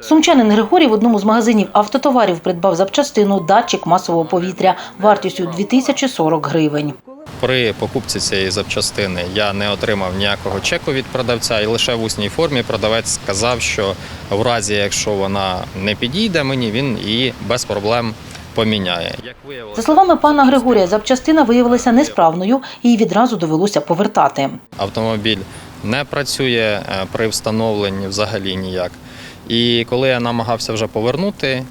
Сумчанин Григорій в одному з магазинів автотоварів придбав запчастину датчик масового повітря вартістю 2040 гривень. При покупці цієї запчастини я не отримав ніякого чеку від продавця, і лише в усній формі продавець сказав, що в разі, якщо вона не підійде мені, він її без проблем поміняє. За словами пана Григорія, запчастина виявилася несправною і її відразу довелося повертати. автомобіль не працює е, при встановленні взагалі ніяк. І коли я намагався вже повернути е,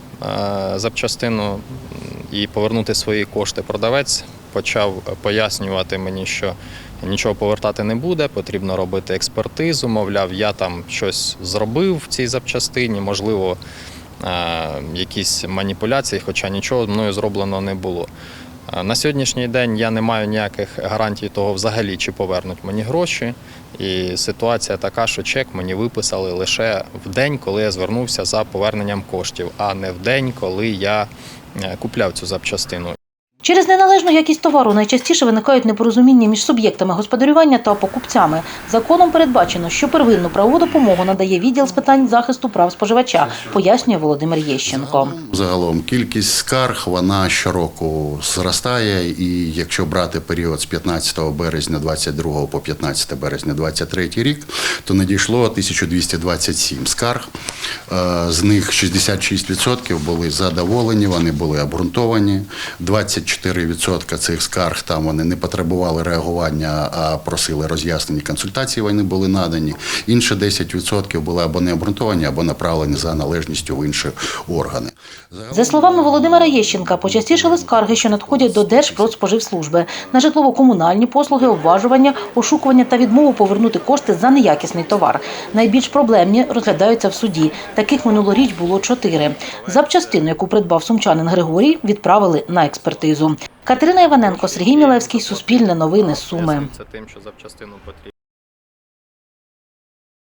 запчастину і повернути свої кошти, продавець почав пояснювати мені, що нічого повертати не буде, потрібно робити експертизу. Мовляв, я там щось зробив в цій запчастині, можливо, е, якісь маніпуляції, хоча нічого мною зроблено не було. Е, На сьогоднішній день я не маю ніяких гарантій того, взагалі чи повернуть мені гроші. І ситуація така, що чек мені виписали лише в день, коли я звернувся за поверненням коштів, а не в день, коли я е, купляв цю запчастину. Через неналежну якість товару найчастіше виникають непорозуміння між суб'єктами господарювання та покупцями. Законом передбачено, що первинну правову допомогу надає відділ з питань захисту прав споживача, пояснює Володимир Єщенко. Загалом кількість скарг вона щороку зростає, і якщо брати період з 15 березня 22 по 15 березня 23 рік, то надійшло 1227 скарг. Е, З них 66% були задоволені, вони були обґрунтовані. 24% цих скарг там вони не потребували реагування, а просили роз'яснені консультації. Вони були надані. Інше 10% були або не обґрунтовані, або направлені за належністю в інші органи. За словами Володимира Єщенка, почастішали скарги, що надходять до Держпродспоживслужби на житлово-комунальні послуги, обважування, ошукування та відмову повернути кошти за неякісний товар. Найбільш проблемні розглядаються в суді. Таких минулоріч було чотири. Запчастину, яку придбав сумчанин Григорій, відправили на експертизу. Катерина Іваненко, Сергій Мілевський, Суспільне новини, Суми. Це тим, що запчастину потрібно.